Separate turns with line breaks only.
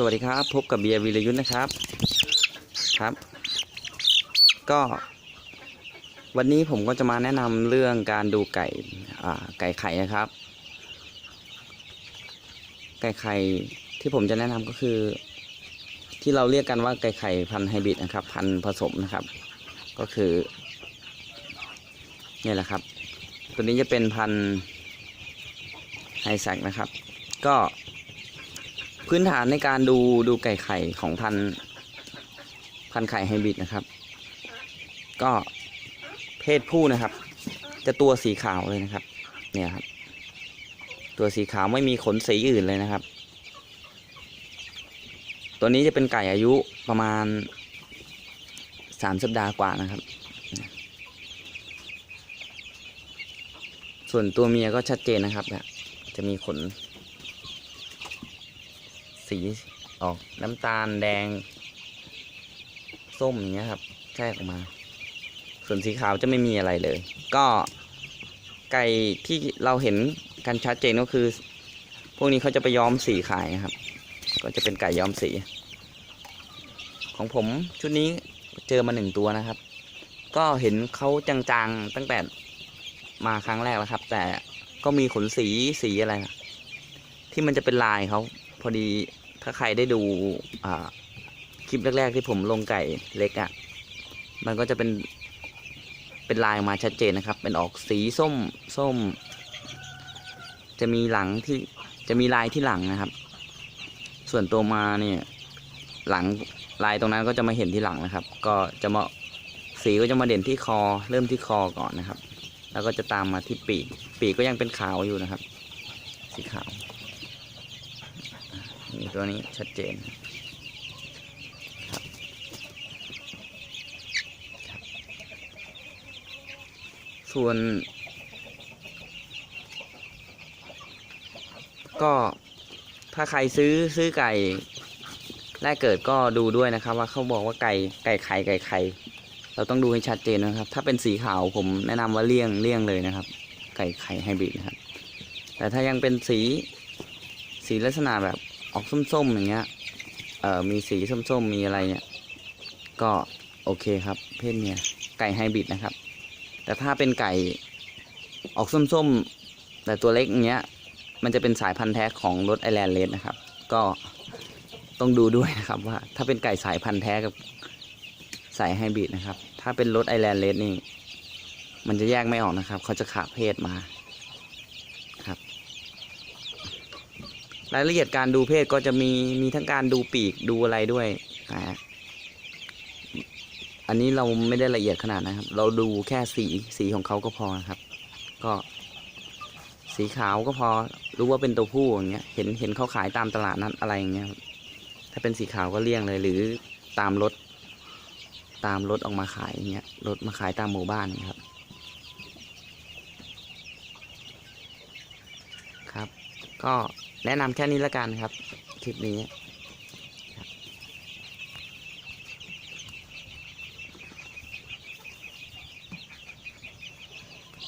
สวัสดีครับ พบกับเบียร์วีรยุทธ์นะครับครับ ก็ วันนี้ผมก็จะมาแนะนำเรื่องการดูไก่ไก่ไข่นะครับ ไก่ไข่ที่ผมจะแนะนำก็คือ ที่เราเรียกกันว่าไก่ไข่พันธุ์ไฮบริดนะครับ พันธุ์ผสมนะครับ ก็คือนี่แหละครับ ตัวนี้จะเป็นพันธุ์ไฮแซกนะครับ ก็ พื้นฐานในการดูดูไก่ไข่ของพันพันไข่ไฮบริดนะครับ ก็เพศผู้นะครับ จะตัวสีขาวเลยนะครับ เนี่ยครับ ตัวสีขาวไม่มีขนสีอื่นเลยนะครับ ตัวนี้จะเป็นไก่อายุประมาณสามสัปดาห์กว่านะครับ ส่วนตัวเมียก็ชัดเจนนะครับจะมีขน สีออกน้ำตาลแดง ส้มอย่างเงี้ยครับแทรกออกมา ส่วนสีขาวจะไม่มีอะไรเลย ก็ไก่ที่เราเห็นกันชัดเจนก็คือ พวกนี้เขาจะไปย้อมสีขายนะครับ ก็จะเป็นไก่ย้อมสี ของผมชุดนี้เจอมาหนึ่งตัวนะครับ ก็เห็นเขาจางๆตั้งแต่มาครั้งแรกแล้วครับ แต่ก็มีขนสีสีอะไรนะที่มันจะเป็นลายเขาพอดี ถ้าใครได้ดูคลิปแรก ๆ ที่ผมลงไก่เล็กอะ่ะ มันก็จะเป็นเป็นลายมาชัดเจนนะครับ เป็นออกสีส้มส้ม จะมีหลังที่จะมีลายที่หลังนะครับ ส่วนตัวมาเนี่ยหลังลายตรงนั้นก็จะมาเห็นที่หลังนะครับ ก็จะมาสีก็จะมาเด่นที่คอ เริ่มที่คอก่อนนะครับ แล้วก็จะตามมาที่ปีก ปีกก็ยังเป็นขาวอยู่นะครับ สีขาว ตัวนี้ชัดเจนครับครับส่วน ก็ถ้าใครซื้อซื้อไก่แรกเกิดก็ดูด้วยนะครับ ว่าเขาบอกว่าไก่ไก่ไข่ไก่ไข่เราต้องดูให้ชัดเจนนะครับ ถ้าเป็นสีขาวผมแนะนำว่าเลี่ยงเลี่ยงเลยนะครับ ไก่ไข่ไฮบริดนะครับ แต่ถ้ายังเป็นสีสีลักษณะแบบ ออกส้มๆอย่างเงี้ยเอ่อมีสีส้มๆมีอะไรเนี่ย ก็โอเคครับ เพศเมียไก่ไฮบริดนะครับ แต่ถ้าเป็นไก่ออกส้มๆ แต่ตัวเล็กอย่างเงี้ย มันจะเป็นสายพันธุ์แท้ของรถไอแลนด์เลสนะครับ ก็ต้องดูด้วยนะครับว่า ถ้าเป็นไก่สายพันธุ์แท้กับสายไฮบริดนะครับ ถ้าเป็นรถไอแลนด์เลสนี่ มันจะแยกไม่ออกนะครับ เขาจะขาเพศมา รายละเอียดการดูเพศก็จะมีมีทั้งการดูปีกดูอะไรด้วยนะฮะอันนี้เราไม่ได้ละเอียดขนาดนะครับ เราดูแค่สีสีของเขาก็พอนะครับ ก็สีขาวก็พอรู้ว่าเป็นตัวผู้อย่างเงี้ยเห็นเห็นเขาขายตามตลาดนัดอะไรอย่างเงี้ยครับถ้าเป็นสีขาวก็เลี่ยงเลยหรือตามรถ ตามรถออกมาขายอย่างเงี้ยรถมาขายตามหมู่บ้านครับครับ ก็ แนะนำแค่นี้แล้วกันครับ คลิปนี้